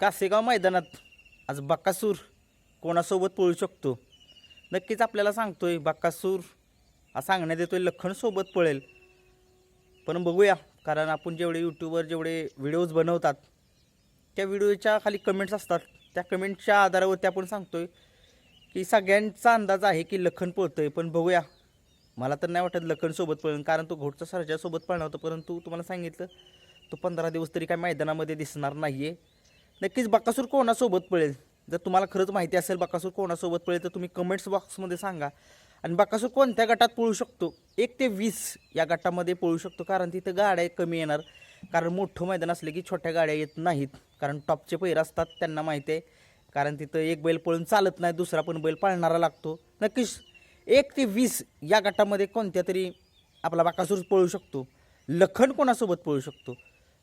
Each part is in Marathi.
कासेगाव मैदानात? आज बक्कासूर कोणासोबत पळू शकतो? नक्कीच आपल्याला सांगतोय बक्कासूर हा सांगण्यात येतोय लखनसोबत पळेल. पण बघूया कारण आपण जेवढे यूट्यूबवर जेवढे व्हिडिओज बनवतात त्या व्हिडिओच्या खाली कमेंट्स असतात. त्या कमेंटच्या आधारावरती आपण सांगतोय की सगळ्यांचा अंदाज आहे की लखन पळतोय. पण बघूया. मला तर नाही वाटत लखनसोबत पळेल कारण तो घोटचा सरजासोबत पळणार होता. परंतु तुम्हाला सांगितलं तो पंधरा दिवस तरी काय मैदानामध्ये दिसणार नाही आहे नक्कीच बकासूर कोणासोबत पळेल? जर तुम्हाला खरंच माहिती असेल बकासूर कोणासोबत पळेल तर तुम्ही कमेंट्स बॉक्समध्ये सांगा. आणि बकासूर कोणत्या गटात पळू शकतो? एक ते वीस या गटामध्ये पळू शकतो कारण तिथं गाड्या कमी येणार. कारण मोठं मैदान असलं की छोट्या गाड्या येत नाहीत. कारण टॉपचे पैर असतात त्यांना माहिती आहे. कारण तिथं एक बैल पळून चालत नाही दुसरा पण बैल पळणारा लागतो. नक्कीच एक ते वीस या गटामध्ये कोणत्या तरी आपला बकासूर पळू शकतो? लखन कोणासोबत पळू शकतो?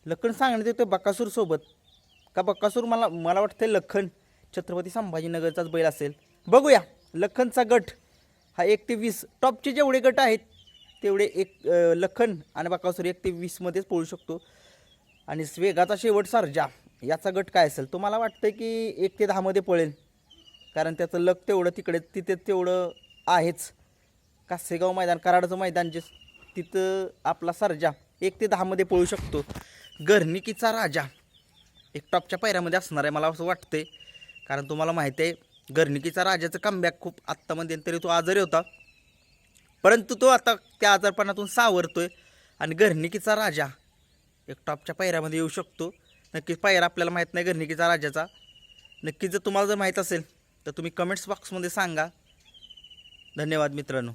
लखन सांगण्यात येतो बकासूरसोबत. का बक्कासूर मला मला वाटतं लखन छत्रपती संभाजीनगरचाच बैल असेल. बघूया लखनचा गट हा एक ते वीस टॉपचे जेवढे गट आहेत तेवढे एक लखन आणि बक्कासूर एक ते वीसमध्येच पळू शकतो. आणि स्वेगाचा शेवट सारजा याचा गट काय असेल? तो मला वाटतं की एक ते दहामध्ये पळेल. कारण त्याचं लक तेवढं तिकडे तिथे तेवढं आहेच. कासेगाव मैदान कराडचं मैदान जे तिथं आपला सरजा एक ते दहामध्ये पळू शकतो. गर्निकीचा राजा. एक टॉपच्या पायऱ्यामध्ये असणार आहे मला असं वाटतंय. कारण तुम्हाला माहिती आहे गर्णिकीचा राजाचं कमबॅक खूप आत्ता तरी तो आजारी होता. परंतु तो आता त्या आजारपणातून सावरतोय आणि गर्णिकीचा राजा एक टॉपच्या पायऱ्यामध्ये येऊ शकतो. नक्कीच पायरा आपल्याला माहीत नाही गर्णिकीचा राजाचा. नक्कीच जर तुम्हाला जर माहीत असेल तर तुम्ही कमेंट्स बॉक्समध्ये सांगा. धन्यवाद मित्रांनो.